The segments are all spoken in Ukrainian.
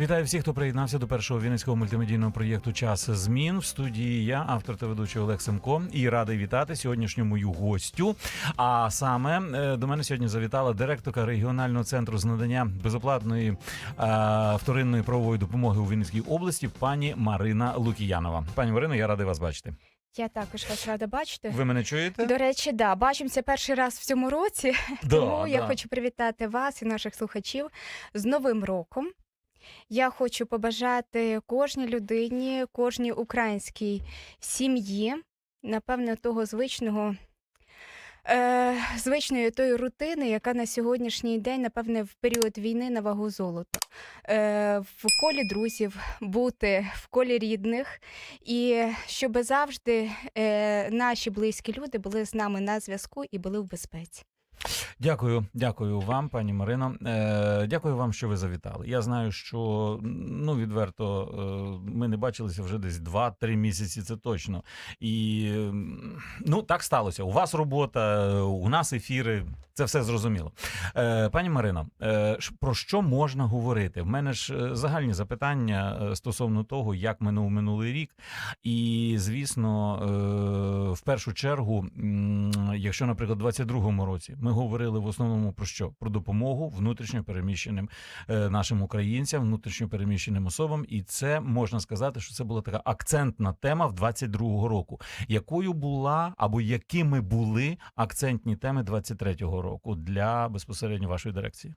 Вітаю всіх, хто приєднався до першого вінницького мультимедійного проєкту Час змін в студії. Я автор та ведучий Олег Семко і радий вітати сьогоднішню мою гостю. А саме е, до мене сьогодні завітала директорка регіонального центру з надання безоплатної е, вторинної правової допомоги у Вінницькій області, пані Марина Лукіянова. Пані Марино, я радий вас бачити. Я також вас рада бачити. Ви мене чуєте? До речі, да, бачимося перший раз в цьому році. Да, Тому я хочу привітати вас і наших слухачів з Новим роком. Я хочу побажати кожній людині, кожній українській сім'ї, напевне, того звичного. Е, звичної тої рутини, яка на сьогоднішній день, напевне, в період війни на вагу золота. Е, в колі друзів, бути в колі рідних, і щоб завжди е, наші близькі люди були з нами на зв'язку і були в безпеці. Дякую, дякую вам, пані Марино. Е, дякую вам, що ви завітали. Я знаю, що ну відверто е, ми не бачилися вже десь 2-3 місяці. Це точно. І ну так сталося. У вас робота, у нас ефіри. Це все зрозуміло. Е, пані Марино, е, про що можна говорити? В мене ж е, загальні запитання е, стосовно того, як минув минулий рік. І звісно, е, в першу чергу, якщо, наприклад, у 22-му році ми говорили в основному про що? Про допомогу внутрішньо переміщеним е, нашим українцям, внутрішньо переміщеним особам, і це можна сказати, що це була така акцентна тема в 22-го року. Якою була або якими були акцентні теми 23-го року для безпосередньо вашої дирекції?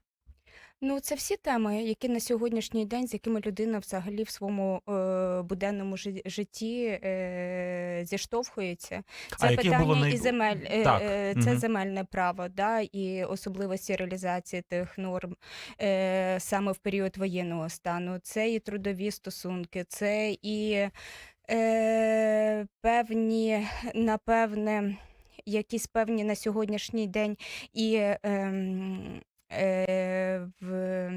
Ну, це всі теми, які на сьогоднішній день, з якими людина взагалі в своєму е, буденному житті е, зіштовхується. Це яких питання було най- і земель, е, е, це мгм. земельне право, да, і особливості реалізації тих норм е, саме в період воєнного стану. Це і трудові стосунки, це і е, певні, напевне, якісь певні на сьогоднішній день і. ем, е, в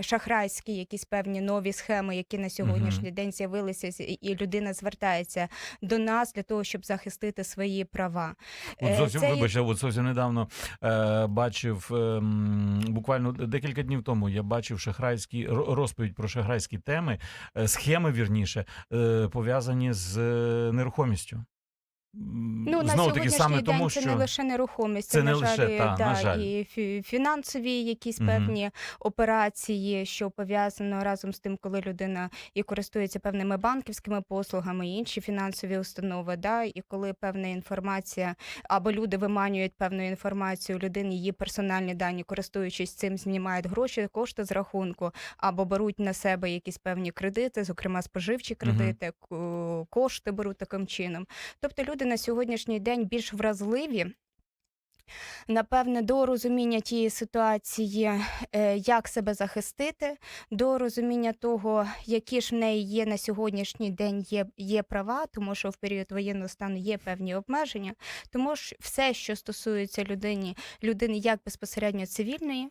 шахрайські якісь певні нові схеми, які на сьогоднішній день з'явилися, і людина звертається до нас для того, щоб захистити свої права. От Е, зовсім це вибачте, от зовсім недавно е, бачив ем, буквально декілька днів тому. Я бачив шахрайські розповідь про шахрайські теми, е, схеми вірніше, е, пов'язані з е, нерухомістю. Ну, на Знову таки сьогоднішній саме день тому, це що не лише нерухомість, Це це, не на лише, жаль, та, да, на жаль. і фінансові якісь Мгм. певні операції, що пов'язано разом з тим, коли людина і користується певними банківськими послугами, і інші фінансові установи, да, і коли певна інформація або люди виманюють певну інформацію людини, її персональні дані, користуючись цим, знімають гроші, кошти з рахунку, або беруть на себе якісь певні кредити, зокрема споживчі кредити, ку- кошти беруть таким чином. Тобто люди на сьогоднішній день більш вразливі. Напевне, до розуміння тієї ситуації, е, як себе захистити, до розуміння того, які ж в неї є на сьогоднішній день є, є права, тому що в період воєнного стану є певні обмеження. Тому ж все, що стосується людині, людини як безпосередньо цивільної,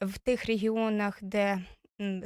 в тих регіонах, де,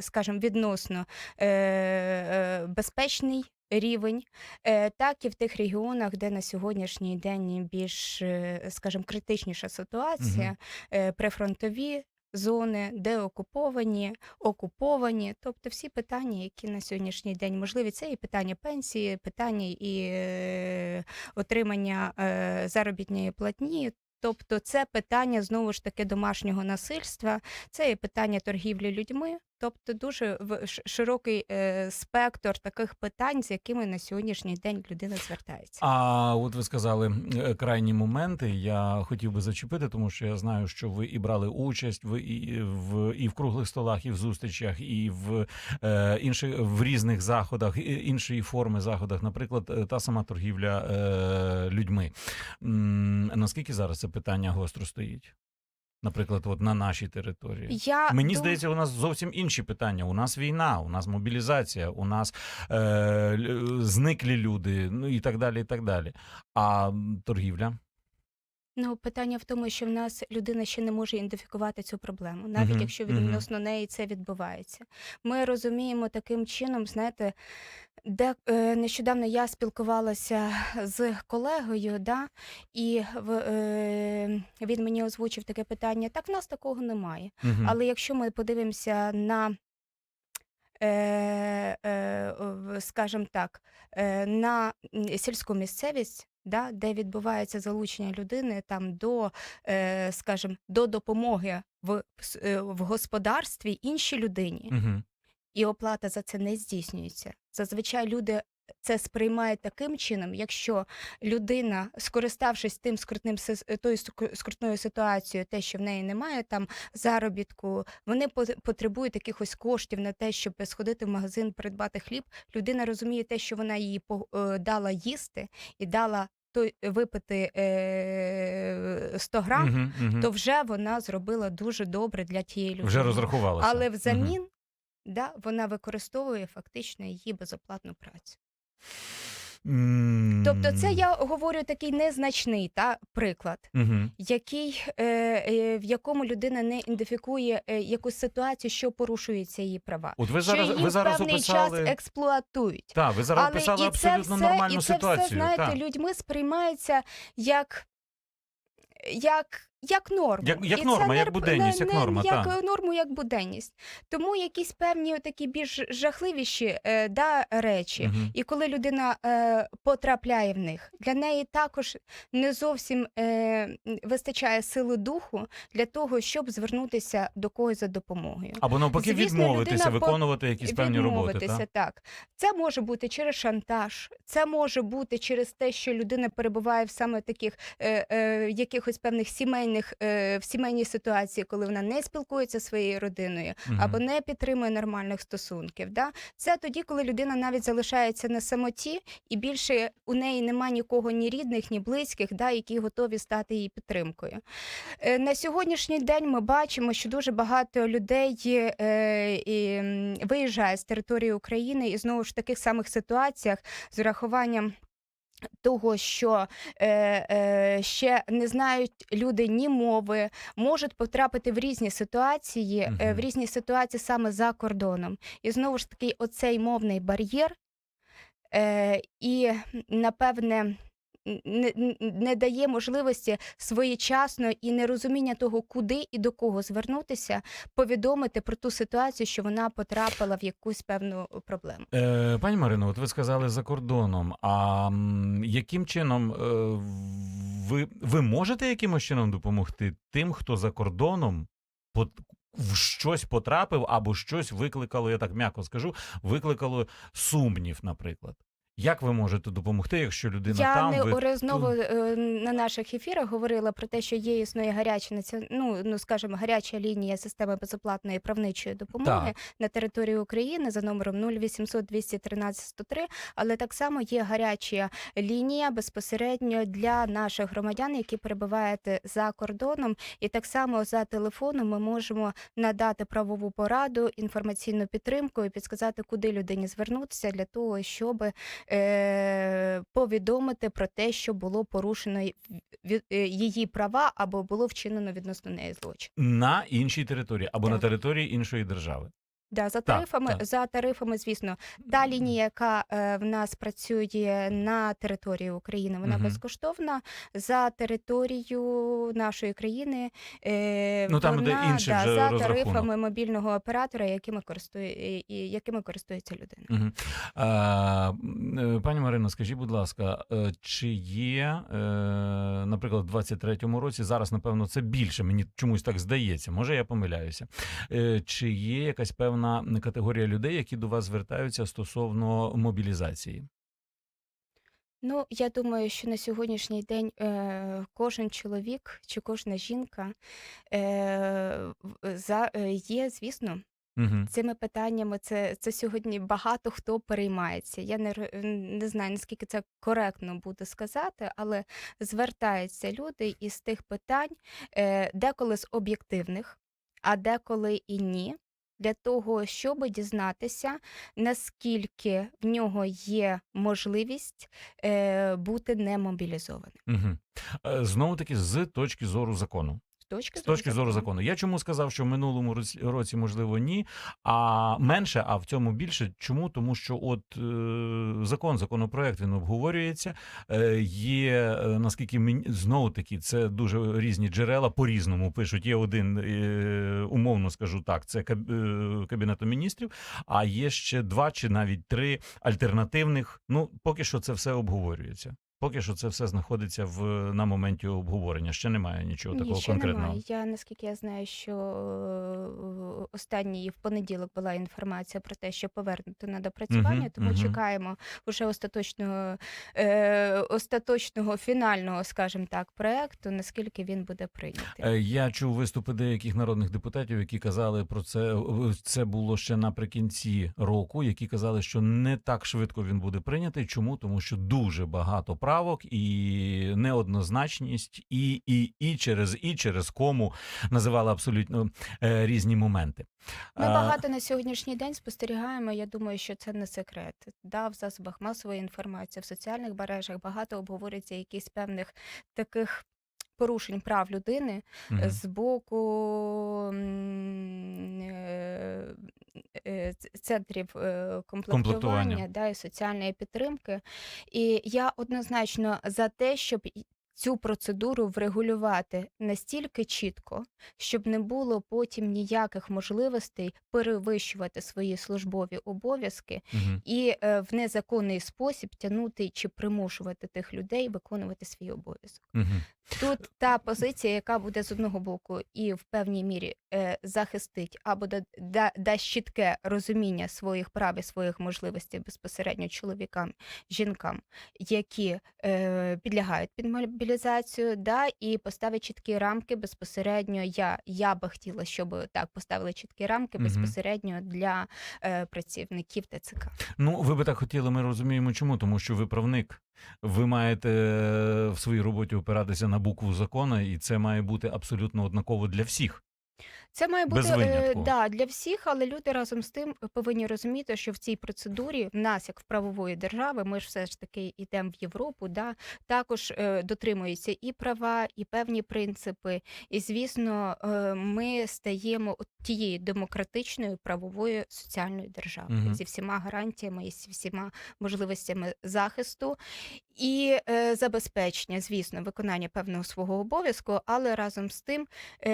скажімо, відносно е, е, безпечний рівень, е, так і в тих регіонах, де на сьогоднішній день більш, е, скажімо, критичніша ситуація, е, прифронтові. Зони, де окуповані, окуповані, тобто всі питання, які на сьогоднішній день можливі, це і питання пенсії, питання і е, отримання е, заробітної платні. Тобто це питання знову ж таки домашнього насильства, це і питання торгівлі людьми. Тобто дуже широкий е, спектр таких питань, з якими на сьогоднішній день людина звертається. А от ви сказали е, крайні моменти. Я хотів би зачепити, тому що я знаю, що ви і брали участь ви і в і в круглих столах, і в зустрічах, і в е, інших в різних заходах, іншої форми заходах, наприклад, е, та сама торгівля е, людьми. Наскільки зараз це питання гостро стоїть? Наприклад, от на нашій території. Я Мені дум- здається, у нас зовсім інші питання. У нас війна, у нас мобілізація, у нас е, зниклі люди, ну і так далі. і так далі. А торгівля? Ну, питання в тому, що в нас людина ще не може ідентифікувати цю проблему, навіть Мгм, якщо мгм. відносно неї це відбувається. Ми розуміємо таким чином, знаєте, де е, нещодавно я спілкувалася з колегою, да, і в, е, він мені озвучив таке питання: так в нас такого немає. Мгм. Але якщо ми подивимося на е, е, в- скажімо так, е, на м, сільську місцевість. Да, де відбувається залучення людини там до, е, скажімо, до допомоги в, е, в господарстві іншій людині, Угу. і оплата за це не здійснюється. Зазвичай люди це сприймають таким чином, якщо людина, скориставшись тим скрутним е, тою скрутною ситуацією, те, що в неї немає там заробітку, вони пот- потребують якихось коштів на те, щоб сходити в магазин, придбати хліб. Людина розуміє те, що вона їй е, дала їсти і дала той випити е, 100 грам, Угу. Угу. то вже вона зробила дуже добре для тієї людини. Вже розрахувалася. Але взамін взамін да, вона використовує фактично її безоплатну працю. Тобто, це я говорю такий незначний та, приклад, Мгм. який, е, е, в якому людина не ідентифікує е, якусь ситуацію, що порушуються її права. От ви що зараз її ви зараз певний описали. час експлуатують. Так, ви зараз Але описали і абсолютно все, нормальну і це ситуацію. все, знаєте, так. людьми сприймається як, як, як норму. Як- як І норма, це як не- буденність, не- як не- норма, Як та. норму, як буденність. Тому якісь певні такі більш жахливіші е, да, речі. Мгм. І коли людина е, потрапляє в них, для неї також не зовсім е, вистачає сили духу для того, щоб звернутися до когось за допомогою. Або навпаки, Звісно, відмовитися, людина по- виконувати якісь певні роботи. Відмовитися, Так? так. Це може бути через шантаж, це може бути через те, що людина перебуває в саме таких е, е, якихось певних сімейних е, в сімейній ситуації, коли вона не спілкується зі своєю родиною Мгм. або не підтримує нормальних стосунків. Да? Це тоді, коли людина навіть залишається на самоті, і більше у неї немає нікого, ні рідних, ні близьких, да, які готові стати її підтримкою. Е, На сьогоднішній день ми бачимо, що дуже багато людей е, виїжджає з території України і знову ж в таких самих ситуаціях з урахуванням. Того, що е, е, ще не знають люди ні мови, можуть потрапити в різні ситуації, Мгм. в різні ситуації саме за кордоном. І знову ж таки, оцей мовний бар'єр, е, і напевне. Не, не- дає можливості своєчасно і нерозуміння того, куди і до кого звернутися, повідомити про ту ситуацію, що вона потрапила в якусь певну проблему. Е, пані Марино, от ви сказали за кордоном. А яким чином е, ви, ви можете якимось чином допомогти тим, хто за кордоном в щось потрапив або щось викликало, я так м'яко скажу, викликало сумнів, наприклад. Як ви можете допомогти, якщо людина Я там ви неодноразово е, на наших ефірах говорила про те, що є існує гаряча ну, ну скажімо, гаряча лінія системи безоплатної правничої допомоги Так. на території України за номером 0800 213 103, але так само є гаряча лінія безпосередньо для наших громадян, які перебувають за кордоном, і так само за телефоном ми можемо надати правову пораду, інформаційну підтримку і підсказати, куди людині звернутися для того, щоб е, повідомити про те, що було порушено е, її права або було вчинено відносно неї злочин. на іншій території або на території іншої держави? Да, за Так, тарифами, так. за тарифами, звісно, та лінія, яка е, в нас працює на території України, вона Мгм. безкоштовна. За територію нашої країни е, Ну, там, де вона інший да, вже за розрахунок. тарифами мобільного оператора, якими користує якими користується людина. Угу. А, е, пані Марино, скажіть, будь ласка, е, чи є, е, наприклад, в 23-му році, зараз, напевно, це більше, мені чомусь так здається, може я помиляюся. Чи є якась певна категорія людей, які до вас звертаються стосовно мобілізації? Ну, я думаю, що на сьогоднішній день е, кожен чоловік чи кожна жінка е, за, е, є, звісно, Угу. цими питаннями. Це, це сьогодні багато хто переймається. Я не, не знаю, наскільки це коректно буде сказати, але звертаються люди із тих питань, е, деколи з об'єктивних, а деколи і ні. Для того, щоб дізнатися, наскільки в нього є можливість е, бути немобілізованим. Угу. Знову таки, з точки зору закону. Точки З точки зору закону. Я чому сказав, що в минулому році- можливо ні, а менше, а в цьому більше. Чому? Тому що от е, закон, законопроект він обговорюється. Е, є е, наскільки мені знову таки це дуже різні джерела по різному пишуть. Є один умовно скажу так, це каб, кабінету міністрів. А є ще два чи навіть три альтернативних. Ну поки що це все обговорюється. Поки що це все знаходиться в на моменті обговорення. Ще немає нічого такого Ні, ще конкретного. немає. Я наскільки я знаю, що е, останній в понеділок була інформація про те, що повернуто на допрацювання, Мгм, тому мгм. чекаємо вже остаточного, е, остаточного фінального, скажімо так, проекту, наскільки він буде прийнятий. Е, Я чув виступи деяких народних депутатів, які казали про це. е, Це було ще наприкінці року, які казали, що не так швидко він буде прийнятий. Чому? Тому що дуже багато правок і неоднозначність, і, і, і через і через кому називали абсолютно е, різні моменти. Ми багато на сьогоднішній день спостерігаємо. Я думаю, що це не секрет. Да, в засобах масової інформації, в соціальних мережах багато обговорюється якісь певних таких порушень прав людини угу. з боку е, е, центрів Комплектування. комплектування да, і соціальної підтримки. І я однозначно за те, щоб цю процедуру врегулювати настільки чітко, щоб не було потім ніяких можливостей перевищувати свої службові обов'язки Мгм. і е, в незаконний спосіб тягнути чи примушувати тих людей виконувати свій обов'язок. Мгм. Тут та позиція, яка буде з одного боку і в певній мірі е, захистить або да, да, дасть чітке розуміння своїх прав і своїх можливостей безпосередньо чоловікам, жінкам, які е, підлягають під мобілізацію, да, і поставить чіткі рамки безпосередньо. Я, я би хотіла, щоб так поставили чіткі рамки Мгм. безпосередньо для е, працівників ТЦК. Ну, ви би так хотіли, ми розуміємо, чому, тому що ви правник. Ви маєте е, в своїй роботі опиратися на букву закону, і це має бути абсолютно однаково для всіх. Це має бути Без е, да, для всіх, але люди разом з тим повинні розуміти, що в цій процедурі в нас, як в правової держави, ми ж все ж таки йдемо в Європу, да, також е, дотримуються і права, і певні принципи. І звісно, е, ми стаємо от тією демократичною правовою соціальною державою Мгм. зі всіма гарантіями і зі всіма можливостями захисту і е, забезпечення, звісно, виконання певного свого обов'язку, але разом з тим, е,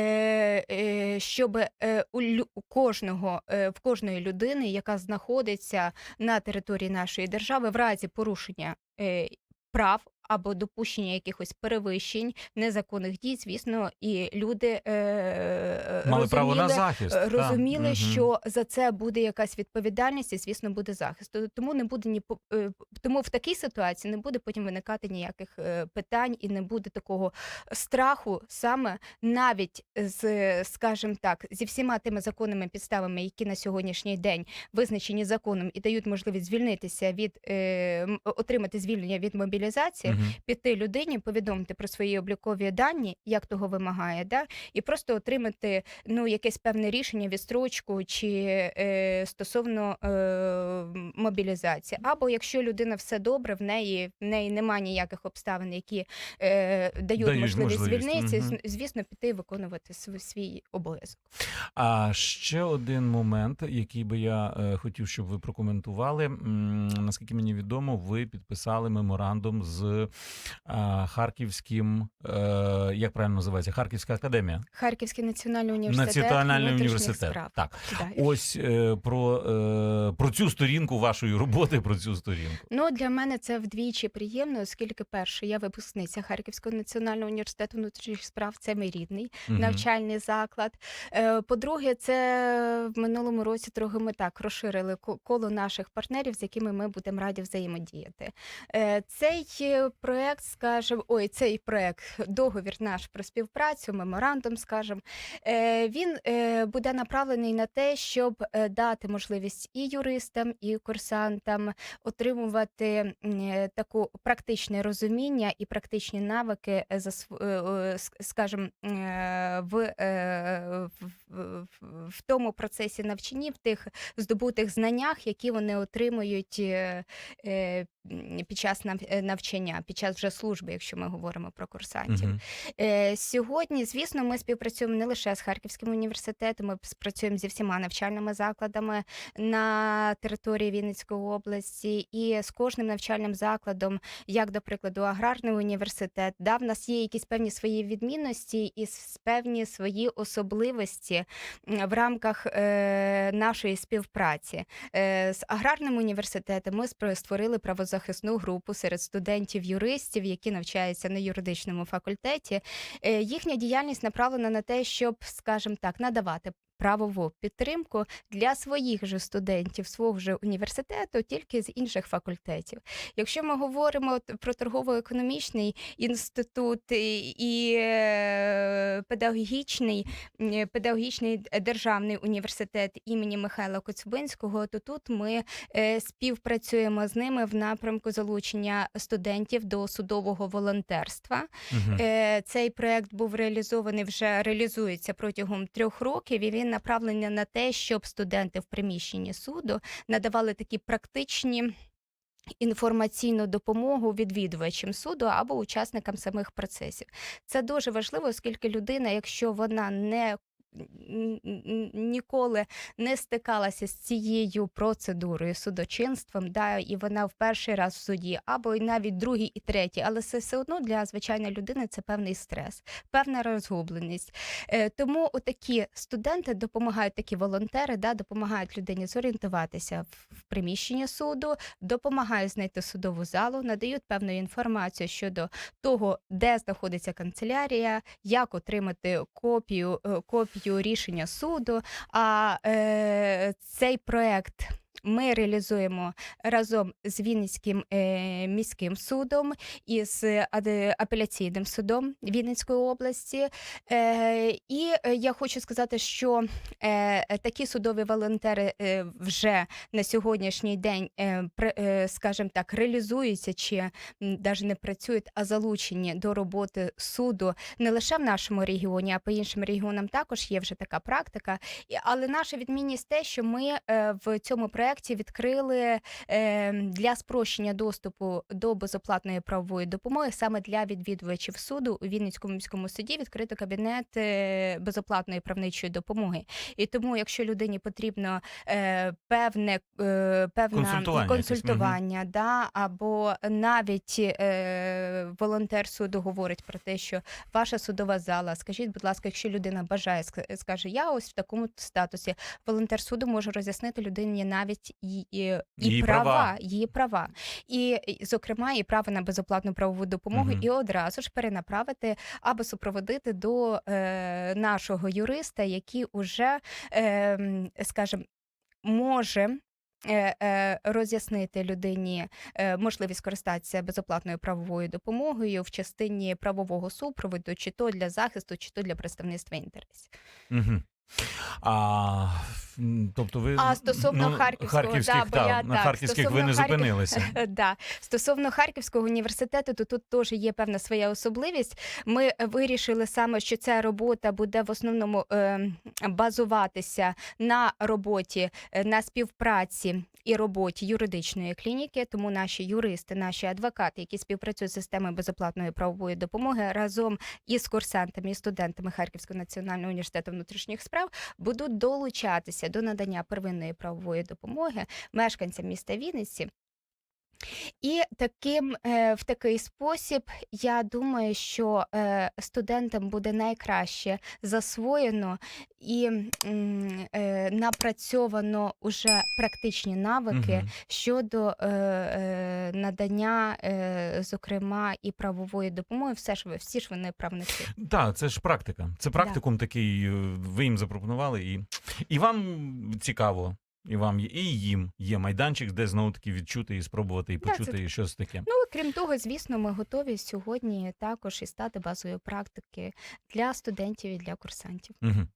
е, щоб е, у, у кожного е, в кожної людини, яка знаходиться на території нашої держави, в разі порушення е, прав. Або допущення якихось перевищень, незаконних дій, звісно, і люди е, Мали право на захист. е, розуміли, Мгм. що за це буде якась відповідальність, і звісно, буде захист. Тому не буде ні е, тому в такій ситуації не буде потім виникати ніяких е, питань і не буде такого страху, саме навіть з, скажімо так, зі всіма тими законними підставами, які на сьогоднішній день визначені законом і дають можливість звільнитися від е, отримати звільнення від мобілізації. Піти людині, повідомити про свої облікові дані, як того вимагає, да? і просто отримати ну, якесь певне рішення, відстрочку чи е, стосовно е, мобілізації. Або якщо людина все добре, в неї в неї немає ніяких обставин, які е, дають, Дають можливість можливість, звільнитися, з- звісно, піти виконувати свій, свій обов'язок. А ще один момент, який би я е, хотів, щоб ви прокоментували. Наскільки мені відомо, ви підписали меморандум з Харківським, е, як правильно називається, Харківська академія. Харківський національний університет Національний університет. справ. Так, Да. ось е, про, е, про цю сторінку вашої роботи, про цю сторінку. Ну, для мене це вдвічі приємно, оскільки перше, я випускниця Харківського національного університету внутрішніх справ, це мій рідний Мгм. навчальний заклад. Е, По-друге, це в минулому році трохи ми так розширили коло наших партнерів, з якими ми будемо раді взаємодіяти. Е, Цей е, проект, скажем, ой, цей проект, договір наш про співпрацю, меморандум, скажем, е, він е, буде направлений на те, щоб е, дати можливість і юристам, і курсантам отримувати таку практичне розуміння і практичні навики скажем, в, в, тому процесі навчання, в тих здобутих знаннях, які вони отримують під час нав- навчання. Під час вже служби, якщо ми говоримо про курсантів. Е, Сьогодні, звісно, ми співпрацюємо не лише з Харківським університетом, ми співпрацюємо зі всіма навчальними закладами на території Вінницької області і з кожним навчальним закладом, як до прикладу, аграрний університет. Да, в нас є якісь певні свої відмінності і певні свої особливості в рамках е, нашої співпраці. Е, з аграрним університетом ми створили правозахисну групу серед студентів-юристів, які навчаються на юридичному факультеті. Е, їхня діяльність направлена на те, щоб, скажімо так, надавати. Правову підтримку для своїх же студентів свого ж університету, тільки з інших факультетів. Якщо ми говоримо про торгово-економічний інститут і, е, педагогічний, педагогічний державний університет імені Михайла Коцюбинського, то тут ми е, співпрацюємо з ними в напрямку залучення студентів до судового волонтерства. Е, Цей проект був реалізований вже реалізується протягом трьох років, і він направлений на те, щоб студенти в приміщенні суду надавали такі практичні. Інформаційну допомогу відвідувачам суду або учасникам самих процесів. Це дуже важливо, оскільки людина, якщо вона не ніколи не стикалася з цією процедурою судочинством, да, і вона в перший раз в суді, або й навіть другий і третій, але це все одно для звичайної людини це певний стрес, певна розгубленість. Е, тому отакі студенти допомагають, такі волонтери, да, допомагають людині зорієнтуватися в, приміщенні суду, допомагають знайти судову залу, надають певну інформацію щодо того, де знаходиться канцелярія, як отримати копію, е, копію рішення суду. А е, цей проект. Ми реалізуємо разом з Вінницьким е, міським судом і з апеляційним судом Вінницької області. Е, і я хочу сказати, що е, такі судові волонтери вже на сьогоднішній день, скажімо так, реалізуються чи навіть не працюють, а залучені до роботи суду не лише в нашому регіоні, а по іншим регіонам також є вже така практика. Але наша відмінність те, що ми в цьому проєкті відкрили е, для спрощення доступу до безоплатної правової допомоги саме для відвідувачів суду у Вінницькому міському суді відкрито кабінет е, безоплатної правничої допомоги. І тому, якщо людині потрібно е, певне е, певна Консультування консультування да, або навіть волонтер суду говорить про те, що ваша судова зала, скажіть, будь ласка, якщо людина бажає, скаже, я ось в такому статусі, волонтер суду може роз'яснити людині навіть і, і, і Її права, права. її права, і, зокрема, і право на безоплатну правову допомогу, Мгм. і одразу ж перенаправити або супроводити до е, нашого юриста, який уже, е, скажімо, може. Роз'яснити людині е, можливість користатися безоплатною правовою допомогою в частині правового супроводу, чи то для захисту, чи то для представництва інтересів. Мгм. А, тобто ви А стосовно ну, Харківського, харківських, да, та, я на так, харківських ви не Харків- зупинилися. Да. Стосовно Харківського університету, то тут теж є певна своя особливість. Ми вирішили саме, що ця робота буде в основному е, базуватися на роботі, е, на співпраці і роботі юридичної клініки. Тому наші юристи, наші адвокати, які співпрацюють з системою безоплатної правової допомоги, разом із курсантами і студентами Харківського національного університету внутрішніх справ будуть долучатися до надання первинної правової допомоги мешканцям міста Вінниці. І таким е, в такий спосіб я думаю, що е, студентам буде найкраще засвоєно і е, напрацьовано уже практичні навики Мгм. щодо надання, зокрема, і правової допомоги. Все ж ви всі ж вони правники. Так, це ж практика. Це практикум такий, е, ви їм запропонували, і, і вам цікаво. І вам є, і їм є майданчик, де знову таки відчути і спробувати, і Да, це почути і щось таке. Ну крім того, звісно, ми готові сьогодні також і стати базою практики для студентів і для курсантів. Угу.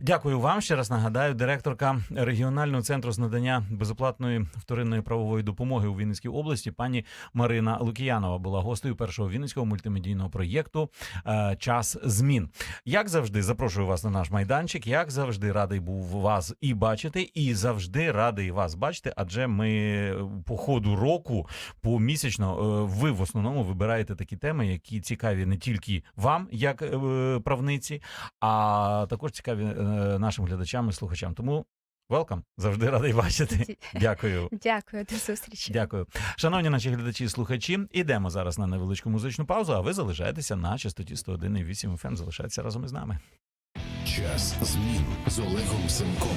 Дякую вам. Ще раз нагадаю, директорка регіонального центру з надання безоплатної вторинної правової допомоги у Вінницькій області, пані Марина Лукіянова, була гостею першого вінницького мультимедійного проєкту е, Час змін. Як завжди, запрошую вас на наш майданчик. Як завжди, радий був вас і бачити, і завжди. Завжди радий вас бачити, адже ми по ходу року помісячно е, ви в основному вибираєте такі теми, які цікаві не тільки вам, як е, правниці, а також цікаві е, нашим глядачам і слухачам. Тому welcome, завжди радий бачити. Дякую. Дякую, до зустрічі. Дякую. Шановні наші глядачі і слухачі, ідемо зараз на невеличку музичну паузу, а ви залишаєтеся на частоті 101,8 FM. Залишайтеся разом із нами. Час змін з Олегом Семком.